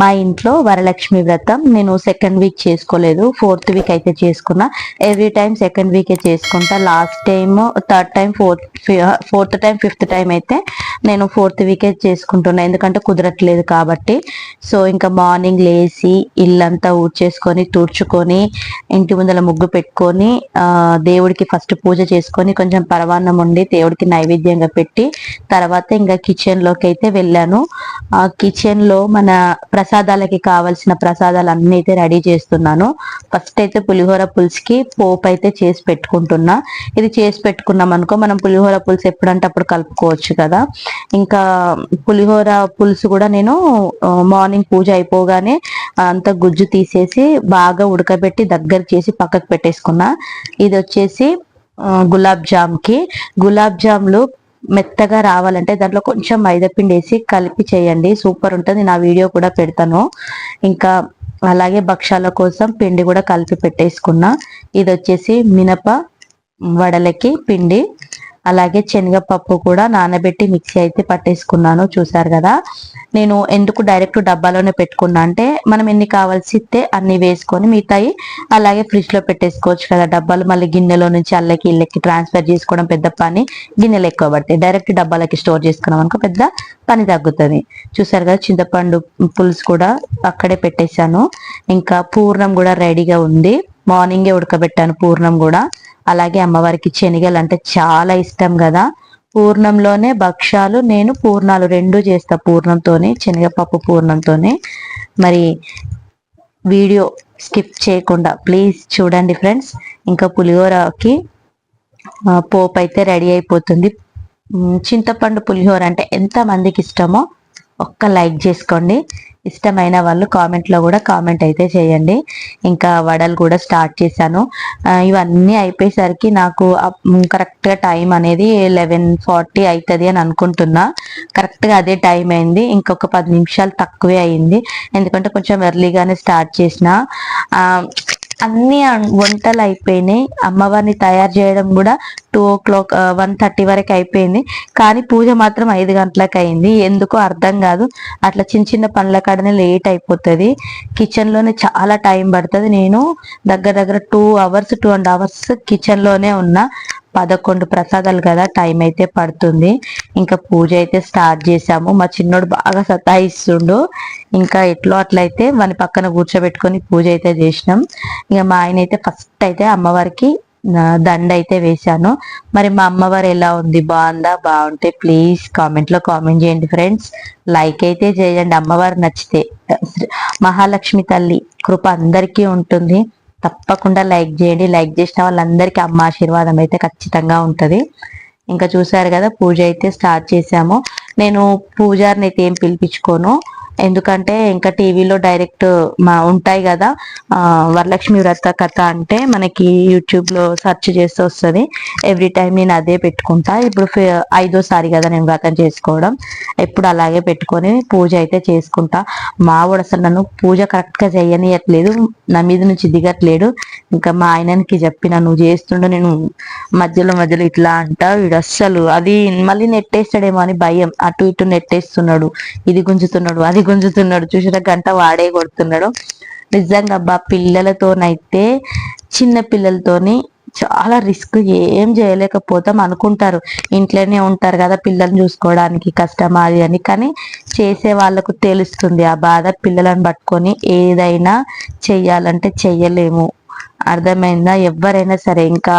మా ఇంట్లో వరలక్ష్మి వ్రతం నేను సెకండ్ వీక్ చేసుకోలేదు ఫోర్త్ వీక్ అయితే చేసుకున్నా. ఎవ్రీ టైం సెకండ్ వీకే చేసుకుంటా. Last time third time fourth fourth time fifth time అయితే నేను ఫోర్త్ వీకే చేసుకుంటున్నా. ఎందుకంటే కుదరట్లేదు కాబట్టి. సో ఇంకా మార్నింగ్ లేచి ఇల్లంతా ఊడ్చేసుకొని తుడుచుకొని ఇంటి ముందర ముగ్గు పెట్టుకొని దేవుడికి ఫస్ట్ పూజ చేసుకొని కొంచెం పరవాన్నం ఉండి దేవుడికి నైవేద్యంగా పెట్టి తర్వాత ఇంకా కిచెన్లోకి అయితే వెళ్ళాను. ఆ మన ప్రసాదాలకి కావాల్సిన ప్రసాదాలు అన్ని అయితే రెడీ చేస్తున్నాను. ఫస్ట్ అయితే పులిహోర పులుసుకి పోపు అయితే చేసి పెట్టుకుంటున్నా. ఇది చేసి పెట్టుకున్నాం అనుకో మనం పులిహోర పులుసు ఎప్పుడంటే అప్పుడు కలుపుకోవచ్చు కదా. ఇంకా పులిహోర పులుసు కూడా నేను మార్నింగ్ పూజ అయిపోగానే అంత గుజ్జు తీసేసి బాగా ఉడకబెట్టి దగ్గర చేసి పక్కకు పెట్టేసుకున్నా. ఇది వచ్చేసి గులాబ్ జామ్కి. గులాబ్ జామ్లు మెత్తగా రావాలంటే దాంట్లో కొంచెం మైదాపిండి వేసి కలిపి చేయండి. సూపర్ ఉంటుంది. నా వీడియో కూడా పెడతాను. ఇంకా అలాగే భక్షాల కోసం పిండి కూడా కలిపి పెట్టేసుకున్నా. ఇది వచ్చేసి మినప వడలకి పిండి. అలాగే శనగపప్పు కూడా నానబెట్టి మిక్సీ అయితే పట్టేసుకున్నాను చూసారు కదా. నేను ఎందుకు డైరెక్ట్ డబ్బాలోనే పెట్టుకున్నా అంటే మనం ఎన్ని కావాల్సితే అన్ని వేసుకొని మిగతాయి అలాగే ఫ్రిడ్జ్లో పెట్టేసుకోవచ్చు కదా. డబ్బాలు మళ్ళీ గిన్నెలో నుంచి అల్లకి ఇల్లకి ట్రాన్స్ఫర్ చేసుకోవడం పెద్ద పని. గిన్నెలు ఎక్కువ పడతాయి. డైరెక్ట్ డబ్బాలకి స్టోర్ చేసుకున్నాం అనుకో పెద్ద పని తగ్గుతుంది. చూసారు కదా చింతపండు పులుసు కూడా అక్కడే పెట్టేశాను. ఇంకా పూర్ణం కూడా రెడీగా ఉంది. మార్నింగే ఉడకబెట్టాను పూర్ణం కూడా. అలాగే అమ్మవారికి శనగలు అంటే చాలా ఇష్టం కదా. పూర్ణంలోనే భక్ష్యాలు నేను పూర్ణాలు రెండు చేస్తా పూర్ణంతోనే శనగపప్పు పూర్ణంతోనే. మరి వీడియో స్కిప్ చేయకుండా ప్లీజ్ చూడండి ఫ్రెండ్స్. ఇంకా పులిహోరకి పోప్ పోపు అయితే రెడీ అయిపోతుంది. చింతపండు పులిహోర అంటే ఎంత మందికి ఇష్టమో ఒక్క లైక్ చేసుకోండి. ఇష్టమైన వాళ్ళు కామెంట్లో కూడా కామెంట్ అయితే చేయండి. ఇంకా వడలు కూడా స్టార్ట్ చేశాను. ఇవన్నీ అయిపోయేసరికి నాకు కరెక్ట్గా టైం అనేది లెవెన్ ఫార్టీ అవుతుంది అని అనుకుంటున్నా. కరెక్ట్గా అదే టైం అయింది. ఇంకొక పది నిమిషాలు తక్కువే అయింది. ఎందుకంటే కొంచెం ఎర్లీగానే స్టార్ట్ చేసిన. అన్ని వంటలు అయిపోయినాయి. అమ్మవారిని తయారు చేయడం కూడా two o'clock one thirty వరకు అయిపోయింది. కానీ పూజ మాత్రం ఐదు గంటలకు అయింది. ఎందుకో అర్థం కాదు. అట్లా చిన్న చిన్న పనుల కాడనే లేట్ అయిపోతుంది. కిచెన్లోనే చాలా టైం పడుతుంది. నేను దగ్గర దగ్గర two hours two and hours కిచెన్లోనే ఉన్నా. పదకొండు ప్రసాదాలు కదా టైం అయితే పడుతుంది. ఇంకా పూజ అయితే స్టార్ట్ చేసాము మా చిన్నోడు బాగా సతాయిస్తుండు. ఇంకా ఎట్లో అట్లయితే వాని పక్కన కూర్చోబెట్టుకొని పూజ అయితే చేసినాం. ఇంకా మా ఆయన అయితే ఫస్ట్ అయితే అమ్మవారికి దండ అయితే వేశాను. మరి మా అమ్మవారు ఎలా ఉంది? బాగుందా? బాగుంటే ప్లీజ్ కామెంట్లో కామెంట్ చేయండి ఫ్రెండ్స్ లైక్ అయితే చేయండి. అమ్మవారు నచ్చితే మహాలక్ష్మి తల్లి కృప అందరికీ ఉంటుంది. తప్పకుండా లైక్ చేయండి. లైక్ చేసిన వాళ్ళందరికీ అమ్మ ఆశీర్వాదం అయితే ఖచ్చితంగా ఉంటది. ఇంకా చూసారు కదా పూజ అయితే స్టార్ట్ చేసాము. నేను పూజారిని అయితే ఏం పిలిపించుకోను. ఎందుకంటే ఇంకా టీవీలో డైరెక్ట్ మా ఉంటాయి కదా వరలక్ష్మి వ్రత కథ అంటే మనకి యూట్యూబ్లో సెర్చ్ చేస్తే వస్తుంది. ఎవ్రీ టైం నేను అదే పెట్టుకుంటా. ఇప్పుడు ఐదోసారి కదా నేను వ్రతం చేసుకోవడం. ఎప్పుడు అలాగే పెట్టుకొని పూజ అయితే చేసుకుంటా. మా వాడు అసలు నన్ను పూజ కరెక్ట్గా చేయనియట్లేదు. నా మీద నుంచి దిగట్లేడు. ఇంకా మా ఆయనకి చెప్పిన నువ్వు చేస్తుండో నేను మధ్యలో మధ్యలో ఇట్లా అంటా వీడు అస్సలు అది మళ్ళీ నెట్టేస్తాడేమో అని భయం. అటు ఇటు నెట్టేస్తున్నాడు. ఇది గుంజుతున్నాడు అది గుంజుతున్నాడు. చూసిన గంట వాడే కొడుతున్నాడు. నిజంగా అబ్బా పిల్లలతోనైతే చిన్న పిల్లలతోని చాలా రిస్క్. ఏం చేయలేకపోతాం అనుకుంటారు. ఇంట్లోనే ఉంటారు కదా పిల్లల్ని చూసుకోవడానికి కష్టం అది అని. కానీ చేసే వాళ్ళకు తెలుస్తుంది ఆ బాధ. పిల్లలను పట్టుకొని ఏదైనా చెయ్యాలంటే చెయ్యలేము. అర్థమైందా? ఎవరైనా సరే ఇంకా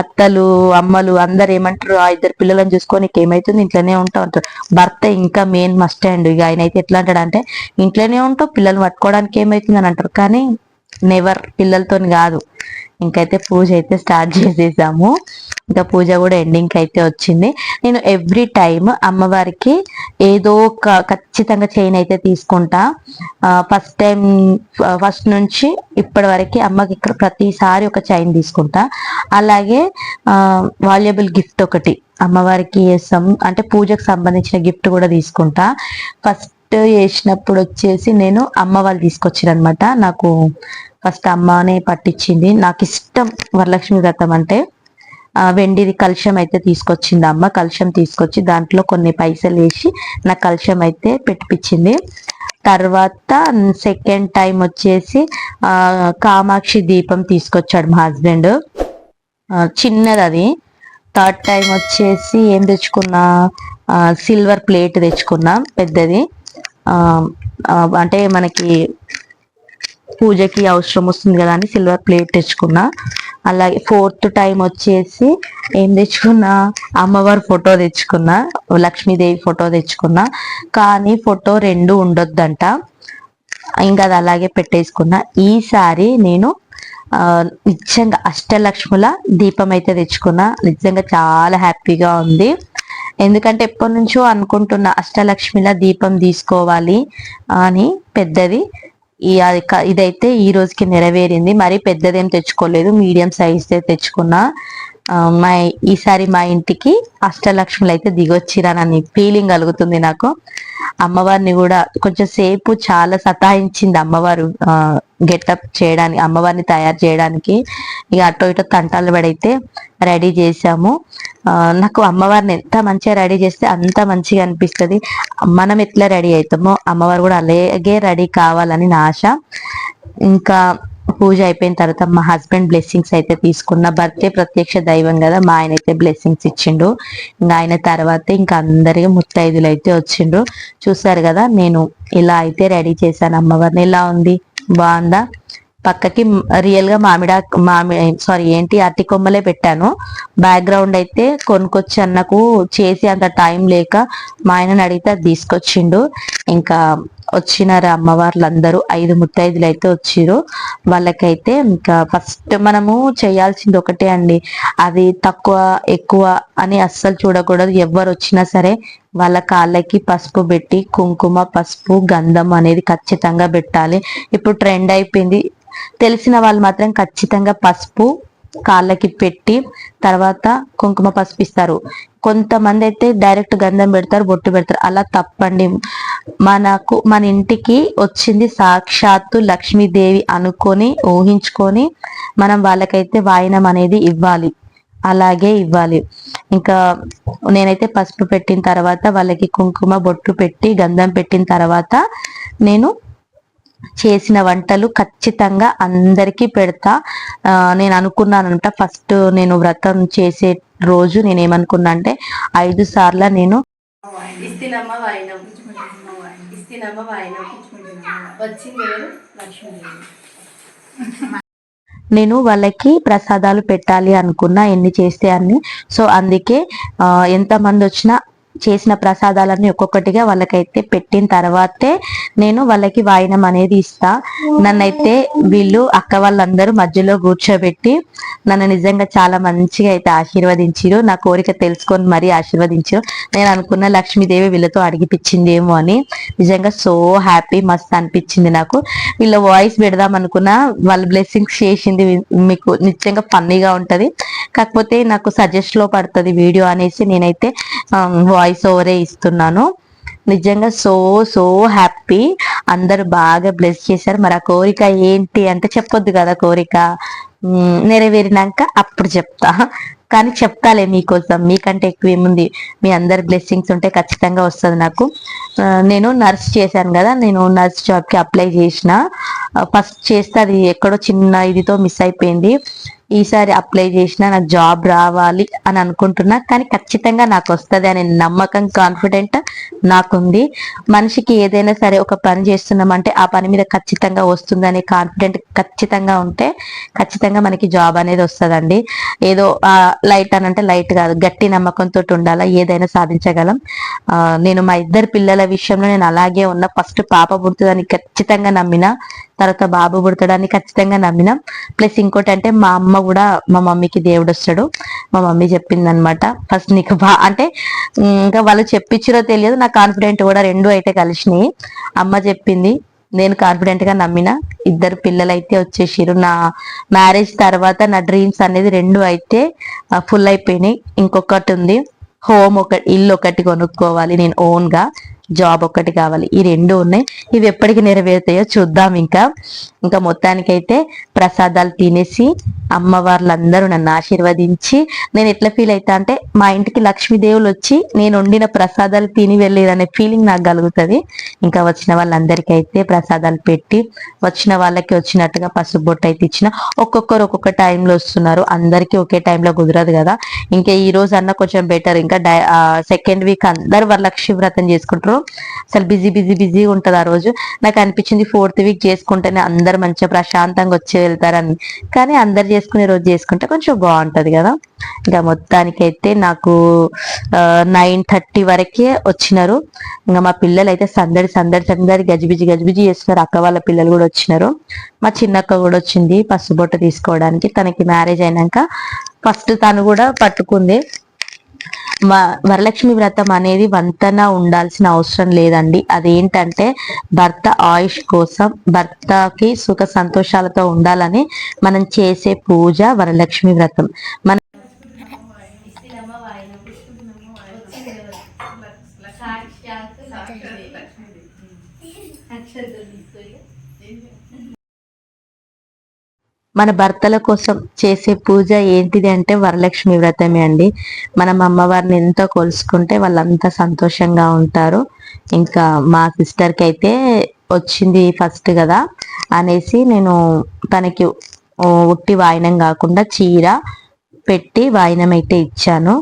అత్తలు అమ్మలు అందరు ఏమంటారు ఆ ఇద్దరు పిల్లలను చూసుకొని ఏమైతుంది ఇంట్లోనే ఉంటాం అంటారు. భర్త ఇంకా మెయిన్ మస్ట్ అండ్ ఇక ఆయన అయితే ఎట్లా అంటాడు అంటే ఇంట్లోనే ఉంటావు పిల్లల్ని పట్టుకోవడానికి ఏమైతుంది అని అంటారు. కానీ నెవర్ పిల్లలతోని కాదు. ఇంకైతే పూజ అయితే స్టార్ట్ చేసేసాము. ఇంకా పూజ కూడా ఎండింగ్ అయితే వచ్చింది. నేను ఎవ్రీ టైం అమ్మవారికి ఏదో ఒక ఖచ్చితంగా చైన్ అయితే తీసుకుంటా. ఫస్ట్ టైం ఫస్ట్ నుంచి ఇప్పటి వరకు అమ్మకి ఇక్కడ ప్రతిసారి ఒక చైన్ తీసుకుంటా. అలాగే వాల్యుబుల్ గిఫ్ట్ ఒకటి అమ్మవారికి వేస్తాం అంటే పూజకు సంబంధించిన గిఫ్ట్ కూడా తీసుకుంటా. ఫస్ట్ చేసినప్పుడు వచ్చేసి నేను అమ్మ వాళ్ళు తీసుకొచ్చారనమాట నాకు ఫస్ట్ అమ్మనే పట్టించింది. నాకు ఇష్టం వరలక్ష్మి వ్రతం అంటే వెండిది కలుషం అయితే తీసుకొచ్చింది అమ్మ కలుషం తీసుకొచ్చి దాంట్లో కొన్ని పైసలు వేసి నా కలుషం అయితే పెట్టిపించింది తర్వాత సెకండ్ టైం వచ్చేసి కామాక్షి దీపం తీసుకొచ్చాడు మా హస్బెండ్ చిన్నది అది. థర్డ్ టైం వచ్చేసి ఏం తెచ్చుకున్నా? సిల్వర్ ప్లేట్ తెచ్చుకున్నా పెద్దది. అంటే మనకి పూజకి అవసరం వస్తుంది కదా అని సిల్వర్ ప్లేట్ తెచ్చుకున్నా. అలాగే ఫోర్త్ టైం వచ్చేసి ఏం తెచ్చుకున్నా? అమ్మవారి ఫోటో తెచ్చుకున్నా. లక్ష్మీదేవి ఫోటో తెచ్చుకున్నా. కానీ ఫోటో రెండు ఉండొద్దంట. ఇంకా అది అలాగే పెట్టేసుకున్నా. ఈసారి నేను నిజంగా అష్టలక్ష్ముల దీపం అయితే తెచ్చుకున్నా. నిజంగా చాలా హ్యాపీగా ఉంది. ఎందుకంటే ఎప్పటి నుంచో అనుకుంటున్నా అష్టలక్ష్మిల దీపం తీసుకోవాలి అని పెద్దది ఈ అది ఇదైతే ఈ రోజుకి నెరవేరింది. మరి పెద్దదేం తెచ్చుకోలేదు. మీడియం సైజ్ తెచ్చుకున్నా. మా ఈసారి మా ఇంటికి అష్టలక్ష్ములు అయితే దిగొచ్చిరానని ఫీలింగ్ కలుగుతుంది నాకు. అమ్మవారిని కూడా కొంచెం సేపు చాలా సతాయించింది అమ్మవారు గెటప్ చేయడానికి అమ్మవారిని తయారు చేయడానికి. ఇక అటో ఇటో తంటాలు పడైతే రెడీ చేసాము నాకు అమ్మవారిని ఎంత మంచిగా రెడీ చేస్తే అంత మంచిగా అనిపిస్తుంది. మనం ఎట్లా రెడీ అవుతామో అమ్మవారు కూడా అలాగే రెడీ కావాలని నా ఆశ. ఇంకా పూజ అయిపోయిన తర్వాత మా హస్బెండ్ బ్లెస్సింగ్స్ అయితే తీసుకున్న బర్త్డే ప్రత్యక్ష దైవం కదా మా ఆయన అయితే బ్లెస్సింగ్స్ ఇచ్చిండు. ఇంకా ఆయన తర్వాత ఇంకా అందరికి ముత్తైదులు అయితే వచ్చిండ్రు. చూసారు కదా నేను ఇలా అయితే రెడీ చేశాను అమ్మవారిని ఎలా ఉంది బాగుందా? పక్కకి రియల్గా మామిడా మామి సారీ ఏంటి అరటి కొమ్మలే పెట్టాను. బ్యాక్గ్రౌండ్ అయితే కొనుక్కొచ్చి అన్నకు చేసి అంత టైం లేక మా ఆయనని అడిగితే అది తీసుకొచ్చిండు. ఇంకా వచ్చినారు అమ్మవార్లు అందరూ ఐదు ముత్తైదులు అయితే వచ్చిరు వాళ్ళకైతే ఇంకా ఫస్ట్ మనము చేయాల్సింది ఒకటే అండి. అది తక్కువ ఎక్కువ అని అస్సలు చూడకూడదు. ఎవరు వచ్చినా సరే వాళ్ళ కాళ్ళకి పసుపు పెట్టి కుంకుమ పసుపు గంధం అనేది ఖచ్చితంగా పెట్టాలి. ఇప్పుడు ట్రెండ్ అయిపోయింది. తెలిసిన వాళ్ళు మాత్రం ఖచ్చితంగా పసుపు కాళ్ళకి పెట్టి తర్వాత కుంకుమ పసుపు ఇస్తారు. కొంతమంది అయితే డైరెక్ట్ గంధం పెడతారు బొట్టు పెడతారు. అలా తప్పండి. మనకు మన ఇంటికి వచ్చింది సాక్షాత్తు లక్ష్మీదేవి అనుకొని ఊహించుకొని మనం వాళ్ళకైతే వాయినం అనేది ఇవ్వాలి. అలాగే ఇవ్వాలి. ఇంకా నేనైతే పసుపు పెట్టిన తర్వాత వాళ్ళకి కుంకుమ బొట్టు పెట్టి గంధం పెట్టిన తర్వాత నేను చేసిన వంటలు ఖచ్చితంగా అందరికీ పెడతా. నేను అనుకున్నానంట ఫస్ట్ నేను వ్రతం చేసే రోజు నేను ఏమనుకున్నా అంటే ఐదు సార్లు నేను ఇస్తినమ్మ వాయినం ఇస్తినమ్మ వాయినం వచ్చింది ఎవరు? లక్ష్మీదేవి. నేను వాళ్ళకి ప్రసాదాలు పెట్టాలి అనుకున్నా ఎన్ని చేస్తే అన్ని. సో అందుకే ఆ, ఎంత మంది వచ్చినా చేసిన ప్రసాదాలన్నీ ఒక్కొక్కటిగా వాళ్ళకైతే పెట్టిన తర్వాతే నేను వాళ్ళకి వాయినం అనేది ఇస్తా. నన్నైతే వీళ్ళు అక్క వాళ్ళందరూ మధ్యలో కూర్చోబెట్టి నన్ను నిజంగా చాలా మంచిగా అయితే ఆశీర్వదించారు. నా కోరిక తెలుసుకొని మరీ ఆశీర్వదించారు. నేను అనుకున్న లక్ష్మీదేవి వీళ్ళతో అడిగిపించిందేమో అని నిజంగా సో హ్యాపీ మస్త్ అనిపించింది నాకు. వీళ్ళ వాయిస్ పెడదాం అనుకున్నా వాళ్ళ బ్లెస్సింగ్స్ చేసింది మీకు నిజంగా ఫన్నీగా ఉంటది. కాకపోతే నాకు సజెస్ట్లో పడుతుంది వీడియో అనేసి నేనైతే um, వాయిస్ ఓవరే ఇస్తున్నాను. నిజంగా సో సో హ్యాపీ అందరు బాగా బ్లెస్ చేశారు. మరి ఆ కోరిక ఏంటి అంటే చెప్పొద్దు కదా కోరిక. నెరవేరినాక అప్పుడు చెప్తా. కానీ చెప్తాలే మీకోసం. మీకంటే ఎక్కువ ఏముంది? మీ అందరి బ్లెస్సింగ్స్ ఉంటే ఖచ్చితంగా వస్తుంది నాకు. నేను నర్స్ చేశాను కదా. నేను నర్స్ జాబ్కి అప్లై చేసిన. ఫస్ట్ చేస్తే అది ఎక్కడో చిన్న ఇదితో మిస్ అయిపోయింది. ఈసారి అప్లై చేసినా నాకు జాబ్ రావాలి అని అనుకుంటున్నా కానీ ఖచ్చితంగా నాకు వస్తుంది అనే నమ్మకం కాన్ఫిడెంట్ నాకుంది. మనిషికి ఏదైనా సరే ఒక పని చేస్తున్నామంటే ఆ పని మీద ఖచ్చితంగా వస్తుంది అనే కాన్ఫిడెంట్ ఖచ్చితంగా ఉంటే ఖచ్చితంగా మనకి జాబ్ అనేది వస్తుందండి. ఏదో లైట్ అని అంటే లైట్ కాదు గట్టి నమ్మకంతో ఉండాలా ఏదైనా సాధించగలం. నేను మా ఇద్దరు పిల్లల విషయంలో నేను అలాగే ఉన్న. ఫస్ట్ పాప పుడుతుందని ఖచ్చితంగా నమ్మిన తర్వాత బాబు పుడతాడని ఖచ్చితంగా నమ్మిన. ప్లస్ ఇంకోటి అంటే మా అమ్మ కూడా మా మమ్మీకి దేవుడు వస్తాడు. మా మమ్మీ చెప్పింది అనమాట ఫస్ట్ నీకు బా అంటే ఇంకా వాళ్ళు చెప్పించారో తెలియదు నా కాన్ఫిడెంట్ కూడా రెండు అయితే కలిసినాయి. అమ్మ చెప్పింది నేను కాన్ఫిడెంట్గా నమ్మిన ఇద్దరు పిల్లలు అయితే వచ్చేసిరు నా మ్యారేజ్ తర్వాత నా డ్రీమ్స్ అనేది రెండు అయితే ఫుల్ అయిపోయినాయి. ఇంకొకటి ఉంది హోమ్ ఒక ఇల్లు ఒకటి కొనుక్కోవాలి నేను ఓన్గా జాబ్ ఒకటి కావాలి. ఈ రెండు ఉన్నాయి. ఇవి ఎప్పటికి నెరవేరుతాయో చూద్దాం ఇంకా. ఇంకా మొత్తానికైతే ప్రసాదాలు తినేసి అమ్మవార్లందరూ నన్ను ఆశీర్వదించి నేను ఎట్లా ఫీల్ అవుతా అంటే మా ఇంటికి లక్ష్మీదేవులు వచ్చి నేను వండిన ప్రసాదాలు తిని వెళ్ళేదనే ఫీలింగ్ నాకు కలుగుతుంది. ఇంకా వచ్చిన వాళ్ళందరికీ అయితే ప్రసాదాలు పెట్టి వచ్చిన వాళ్ళకి వచ్చినట్టుగా పసుపు బొట్టు అయితే ఇచ్చిన. ఒక్కొక్కరు ఒక్కొక్క టైంలో వస్తున్నారు. అందరికీ ఒకే టైంలో కుదరదు కదా. ఇంకా ఈ రోజు అన్న కొంచెం బెటర్ ఇంకా సెకండ్ వీక్ అందరు వరలక్ష్మి వ్రతం చేసుకుంటారు. అసలు బిజీ బిజీ బిజీ ఉంటుంది ఆ రోజు. నాకు అనిపించింది ఫోర్త్ వీక్ చేసుకుంటేనే అందరు మంచిగా ప్రశాంతంగా వచ్చి వెళ్తారని. కానీ అందరు చేసుకునే రోజు చేసుకుంటే కొంచెం బాగుంటుంది కదా. ఇంకా మొత్తానికైతే నాకు నైన్ థర్టీ వరకే వచ్చినారు. ఇంకా మా పిల్లలు అయితే సందడి సందడి సందడి గజిబిజి గజిబిజి చేస్తున్నారు. అక్క వాళ్ళ పిల్లలు కూడా వచ్చినారు. మా చిన్నక్క కూడా వచ్చింది పసుబొట్ట తీసుకోవడానికి. తనకి మ్యారేజ్ అయినాక ఫస్ట్ తను కూడా పట్టుకుంది. వరలక్ష్మి వ్రతం అనేది వంతన ఉండాల్సిన అవసరం లేదండి. అదేంటంటే భర్త ఆయుష్ కోసం భర్తకి సుఖ సంతోషాలతో ఉండాలని మనం చేసే పూజ వరలక్ష్మి వ్రతం. మన వాయినం మన భర్తల కోసం చేసే పూజ ఏంటిది అంటే వరలక్ష్మి వ్రతమే అండి. మనం అమ్మవారిని ఎంతో కొలుసుకుంటే వాళ్ళంతా సంతోషంగా ఉంటారు. ఇంకా మా సిస్టర్కి అయితే వచ్చింది ఫస్ట్ కదా అనేసి నేను తనకి ఉట్టి వాయినం కాకుండా చీర పెట్టి వాయినం అయితే ఇచ్చాను.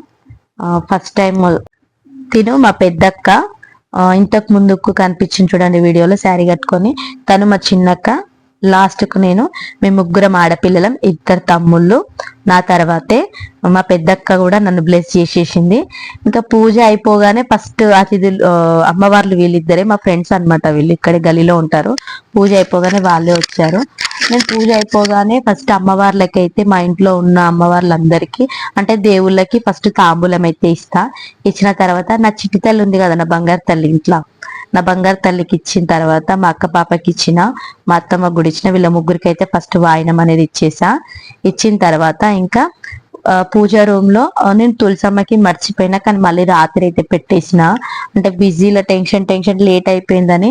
ఫస్ట్ టైం తిను మా పెద్దక్క. ఇంతకు ముందుకు కనిపించింది చూడండి వీడియోలో శారీ కట్టుకొని. తను మా చిన్నక్క. లాస్ట్కు నేను మేము ముగ్గురం ఆడపిల్లలం ఇద్దరు తమ్ముళ్ళు. నా తర్వాతే మా పెద్దక్క కూడా నన్ను బ్లెస్ చేసేసింది. ఇంకా పూజ అయిపోగానే ఫస్ట్ అతిథులు అమ్మవార్లు వీళ్ళిద్దరే మా ఫ్రెండ్స్ అనమాట వీళ్ళు ఇక్కడే గలీలో ఉంటారు. పూజ అయిపోగానే వాళ్ళే వచ్చారు. నేను పూజ అయిపోగానే ఫస్ట్ అమ్మవార్లకి అయితే మా ఇంట్లో ఉన్న అమ్మవార్లందరికీ అంటే దేవుళ్ళకి ఫస్ట్ తాంబూలం అయితే ఇస్తా. ఇచ్చిన తర్వాత నా చిట్టి తల్లి ఉంది కదా నా బంగారు తల్లి ఇంట్లో. నా బంగారు తల్లికి ఇచ్చిన తర్వాత మా అక్క పాపకి ఇచ్చిన మా అత్తమ్మ గుడి ఇచ్చిన వీళ్ళ ముగ్గురికి అయితే ఫస్ట్ వాయనం అనేది ఇచ్చేసా. ఇచ్చిన తర్వాత ఇంకా పూజా పూజ రూమ్లో నేను తులసమ్మకి మర్చిపోయినా కానీ మళ్ళీ రాత్రి అయితే పెట్టేసిన. అంటే బిజీలో టెన్షన్ టెన్షన్ లేట్ అయిపోయిందని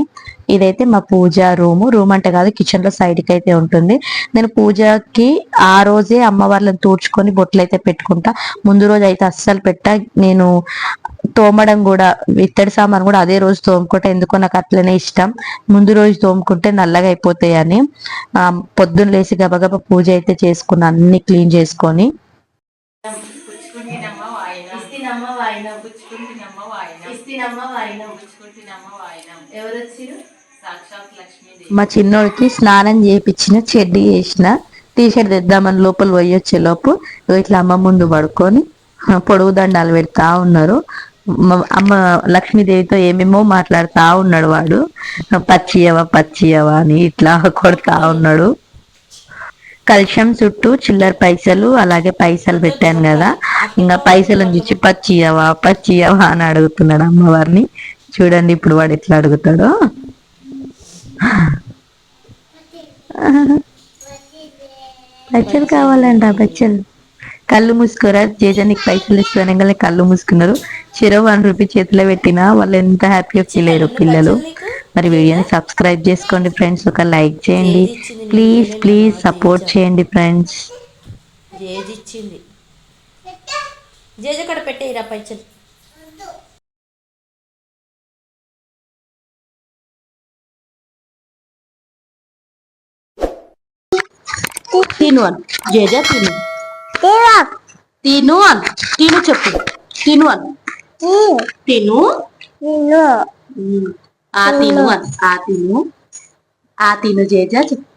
ఇదైతే మా పూజ రూమ్. రూమ్ అంటే కాదు కిచెన్లో సైడ్కి అయితే ఉంటుంది. నేను పూజకి ఆ రోజే అమ్మవార్లను తూడ్చుకొని బొట్లు అయితే పెట్టుకుంటా. ముందు రోజు అయితే అస్సలు పెట్టా. నేను తోమడం కూడా ఇత్తడి సామాన్ కూడా అదే రోజు తోముకుంటే ఎందుకో నాకు అట్లనే ఇష్టం. ముందు రోజు తోముకుంటే నల్లగా అయిపోతాయి అని. పొద్దున్న లేచి గబగబ పూజ అయితే చేసుకున్న అన్ని క్లీన్ చేసుకొని. మా చిన్నోడికి స్నానం చేయించిన చెడ్డి వేసిన టీ షర్ట్ తెద్దామని లోపల పోయొచ్చే లోపు ఇట్లా అమ్మ ముందు పడుకొని పొడుగు దండాలు పెడతా ఉన్నారు. అమ్మ లక్ష్మీదేవితో ఏమేమో మాట్లాడుతా ఉన్నాడు వాడు. పచ్చియవ పచ్చియవ అని ఇట్లా కొడతా ఉన్నాడు. కలుషం చుట్టూ చిల్లర పైసలు అలాగే పైసలు పెట్టాను కదా. ఇంకా పైసలు చూసి పచ్చియవా పచ్చియవా అని అడుగుతున్నాడు అమ్మవారిని. చూడండి ఇప్పుడు వాడు ఎట్లా అడుగుతాడో. పచ్చలు కావాలంట బచ్చలు కళ్ళు మూసుకోరా? జేజానికి పైసలు ఇస్తానగానే కళ్ళు మూసుకున్నారు. చెరో వన్ రూపీ చేతిలో పెట్టినా వాళ్ళు ఎంత హ్యాపీగా ఫీల్ అయ్యారు పిల్లలు. మరి వీడియోని సబ్స్క్రైబ్ చేసుకోండి ఫ్రెండ్స్. ఒక లైక్ చేయండి. ప్లీజ్ ప్లీజ్ సపోర్ట్ చేయండి ఫ్రెండ్స్. జేజ్ ఇచ్చింది జేజ్ పెట్టేయిరా పైచలు తిను జేజా తిను. తిను అను. తిను చెప్పు. తిను అను. తిను. ఆ తిను అను. ఆ తిను. ఆ తిను జేజా చెప్పు.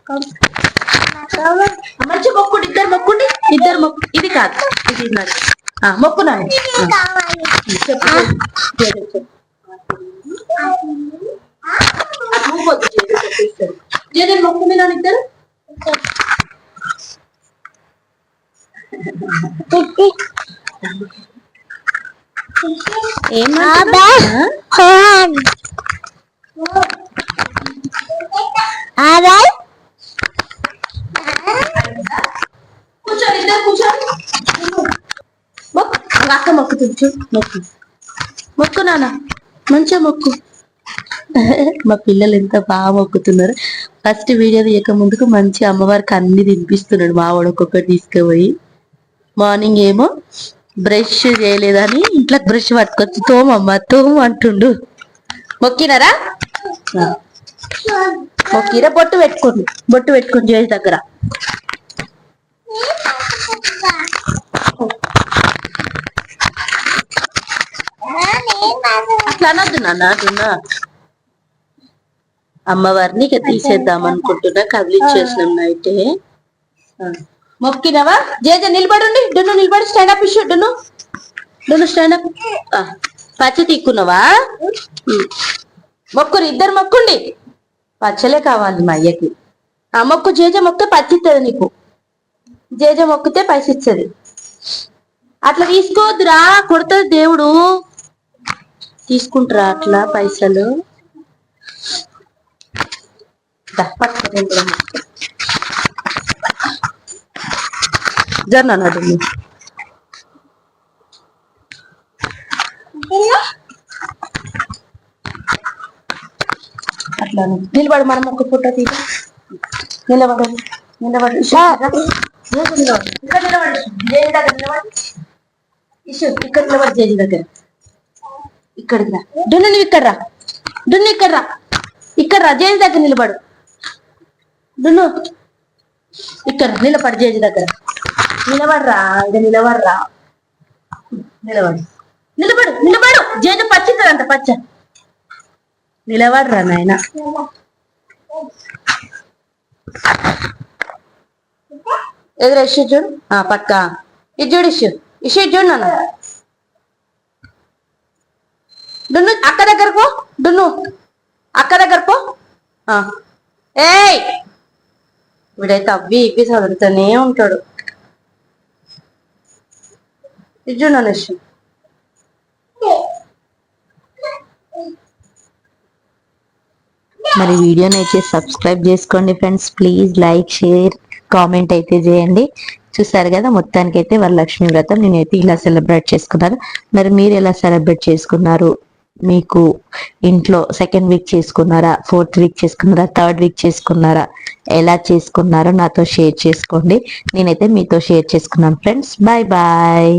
మంచి మొక్కుడు ఇద్దరు మొక్కుండి ఇద్దరు మొక్కు. ఇది కాదు. ఇది మొక్కు నాని చెప్పు. జేజా చెప్పు. అటు ఊపొద్దు జేజా మొక్కు కూర్చోండి ఇద్దరు కూర్చోండి. మొక్కు. అక్క మొక్కుతుంది మొక్కు. మొక్కు నాన్న. మంచిగా మొక్కు. మా పిల్లలు ఎంత బాగా మొక్కుతున్నారు. ఫస్ట్ వీడియో తీయక ముందుకు మంచి అమ్మవారికి అన్ని తినిపిస్తున్నాడు. మా వాడు ఒక్కొక్కటి తీసుకుపోయి. మార్నింగ్ ఏమో బ్రష్ చేయలేదని ఇంట్లో బ్రష్ పట్టుకొచ్చి తోమమ్మ తోము అంటుండు. మొక్కినారా? మొక్కిరా బొట్టు పెట్టుకోండి. బొట్టు పెట్టుకుని చేసి దగ్గర. అట్లా అనొద్దు నాన్న అటున్నా అమ్మవారిని ఇక తీసేద్దాం అనుకుంటున్నా కదిలిచ్చేసినాం నైటే ఆ. మొక్కినవా? జేజ నిలబడండి. డున్ను నిలబడి స్టాండ్ అప్ ఇష్యూ డున్ను. డున్ను స్టాండ్ అప్ పచ్చ తీక్కున్నావా? మొక్కురు ఇద్దరు మొక్కుండి. పచ్చలే కావాలి మా అయ్యకి. ఆ మొక్కు జేజ మొక్కితే పచ్చిస్తుంది నీకు. జేజ మొక్కితే పైస ఇచ్చది అట్లా తీసుకోవద్దురా కొడుతుంది దేవుడు. తీసుకుంటారా అట్లా పైసలు. దా, జర నడు అట్లా నిలబడు మనం ఒక ఫోటో తీయ. నిలబడు. నిలబడు. ఇక్కడ. జేజు దగ్గర నిలబడు. ఇషు ఇక్కడ నిలబడు జేజు దగ్గర. ఇక్కడికి రా. డున్ను నువ్వు ఇక్కడ రా. డున్ను ఇక్కడ రా. ఇక్కడ రా. జేజు దగ్గర నిలబడు. డున్ను ఇక్కడ నిలబడు జేజు దగ్గర. నిలబడరా ఇది నిలబడరా. నిలబడు. నిలబడు నిలబడు. జేజు పచ్చిదంట పచ్చ. నిలబడరా నాయన. ఎదురు ఇష్యూ చూడు. ఆ పక్క. ఇది చూడు ఇష్యూ. ఇష్యూ చూడు నాన్న. డున్ను అక్క దగ్గర పో. డున్ను అక్క దగ్గర పో. ఏయ్! వీడైతే అవ్వి ఇవ్వి చదువుతూనే ఉంటాడు. ఇది చూడు నాన్న మరి వీడియోని అయితే సబ్స్క్రైబ్ చేసుకోండి friends. Please like share comment అయితే చేయండి. చూసారు కదా మొత్తానికి అయితే వరలక్ష్మి వ్రతం నేనైతే ఇలా సెలబ్రేట్ చేసుకున్నాను. మరి మీరు ఎలా సెలబ్రేట్ చేసుకున్నారు? మీకు ఇంట్లో సెకండ్ వీక్ చేసుకున్నారా? ఫోర్త్ వీక్ చేసుకున్నారా? థర్డ్ వీక్ చేసుకున్నారా? ఎలా చేసుకున్నారో నాతో షేర్ చేసుకోండి. నేనైతే మీతో షేర్ చేసుకున్నాను ఫ్రెండ్స్. Bye bye.